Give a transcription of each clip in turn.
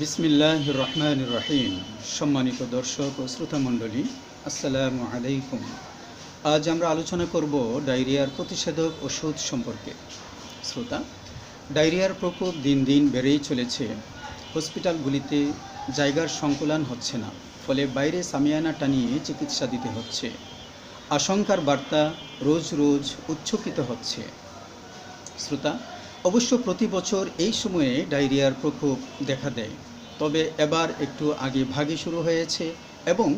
বিসমিল্লাহ রহমান রহিম সম্মানিত দর্শক ও শ্রোতা শ্রোতামণ্ডলী, আসসালামু আলাইকুম। আজ আমরা আলোচনা করব ডায়রিয়ার প্রতিষেধক ওষুধ সম্পর্কে। শ্রোতা, ডায়রিয়ার প্রকোপ দিন দিন বেড়েই চলেছে। হসপিটালগুলিতে জায়গার সংকুলান হচ্ছে না, ফলে বাইরে সামিয়ানা টানিয়ে চিকিৎসা দিতে হচ্ছে। আশঙ্কার বার্তা রোজ রোজ উচ্চকিত হচ্ছে। শ্রোতা অবশ্য প্রতি বছর এই সময়ে ডায়রিয়ার প্রকোপ দেখা দেয়। তবে এবার একটু আগে ভাগে শুরু হয়েছে এবং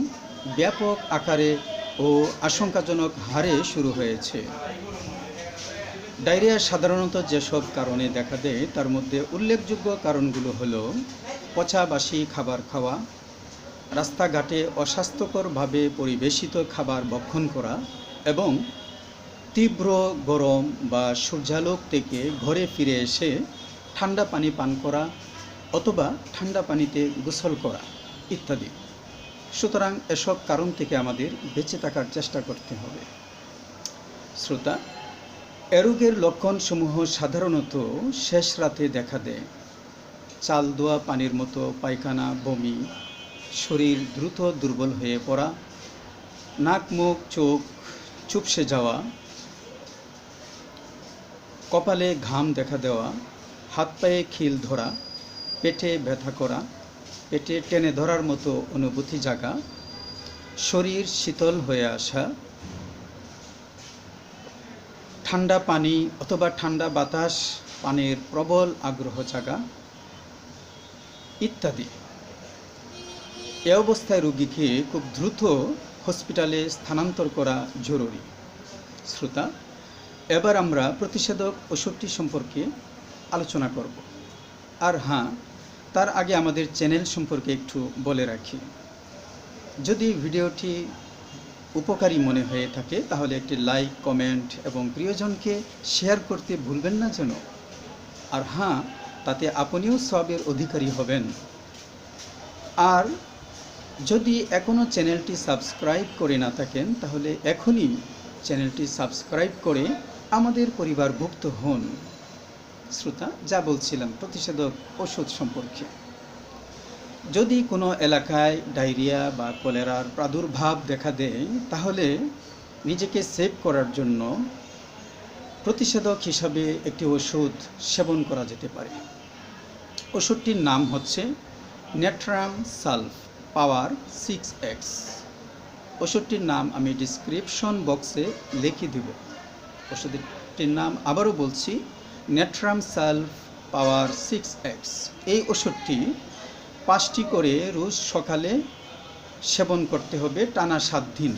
ব্যাপক আকারে ও আশঙ্কাজনক হারে শুরু হয়েছে। ডায়রিয়া সাধারণত যেসব কারণে দেখা দেয়, তার মধ্যে উল্লেখযোগ্য কারণগুলো হলো পচা বাসি খাবার খাওয়া, রাস্তাঘাটে অস্বাস্থ্যকরভাবে পরিবেশিত খাবার ভক্ষণ করা এবং তীব্র গরম বা সূর্যালোক থেকে ঘরে ফিরে এসে ঠান্ডা পানি পান করা অথবা ঠান্ডা পানিতে গোসল করা ইত্যাদি। সুতরাং এসব কারণ থেকে আমাদের বেঁচে থাকার চেষ্টা করতে হবে। শ্রোতা এরোগের লক্ষণসমূহ সাধারণত শেষ রাতে দেখা দেয়। চাল দোয়া পানির মতো পায়খানা, বমি, শরীর দ্রুত দুর্বল হয়ে পড়া, নাক, মুখ, চোখ চুপসে যাওয়া কপালে ঘাম দেখা দেওয়া, হাত পায়ে খিল ধরা, পেটে ব্যথা করা, পেটে টেনে ধরার মতো অনুভূতি জাগা, শরীর শীতল হয়ে আসা, ঠান্ডা পানি অথবা ঠান্ডা বাতাস, পানির প্রবল আগ্রহ জাগা, ইত্যাদি। এ অবস্থায় রোগীকে খুব দ্রুত হসপিটালে স্থানান্তর করা জরুরি। শ্রোতা এবার আমরা প্রতিষেধক ওষুধটি সম্পর্কে আলোচনা করব। আর হ্যাঁ তার আগে আমাদের চ্যানেল সম্পর্কে একটু বলে রাখি। যদি ভিডিওটি উপকারী মনে হয়ে থাকে, তাহলে একটি লাইক, কমেন্ট এবং প্রিয়জনকে শেয়ার করতে ভুলবেন না যেন। আর হ্যাঁ তাতে আপনিও সবের অধিকারী হবেন। আর যদি এখনও চ্যানেলটি সাবস্ক্রাইব করে না থাকেন, তাহলে এখনই চ্যানেলটি সাবস্ক্রাইব করে আমাদের পরিবারভুক্ত হন। শ্রোতা, যা বলছিলাম, প্রতিষেধক ওষুধ সম্পর্কে। যদি কোনো এলাকায় ডায়রিয়া বা কলেরার প্রাদুর্ভাব দেখা দেয়, তাহলে নিজেকে সেভ করার জন্য প্রতিষেধক হিসাবে একটি ওষুধ সেবন করা যেতে পারে। ওষুধটির নাম হচ্ছে natrum sulph power six X. ওষুধটির নাম আমি ডিসক্রিপশন বক্সে লিখে দেব। ওষুধটির নাম আবারও বলছি, natrum sulph power six X. এই ওষুধটি পাঁচটি করে রোজ সকালে সেবন করতে হবে টানা সাত দিন।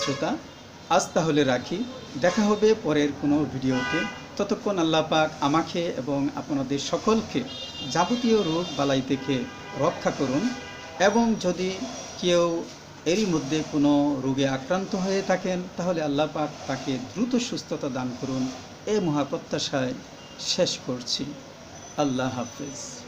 শ্রোতা, আজ তাহলে রাখি। দেখা হবে পরের কোনো ভিডিওতে। ততক্ষণ আল্লাহ পাক আমাকে এবং আপনাদের সকলকে যাবতীয় রোগ বালাই থেকে রক্ষা করুন এবং যদি কেউ এরই মধ্যে কোনো রোগে আক্রান্ত হয়ে থাকেন, তাহলে আল্লাহ পাক তাকে দ্রুত সুস্থতা দান করুন। এ মহাপ্রত্যাশায় শেষ করছি। আল্লাহ হাফেজ।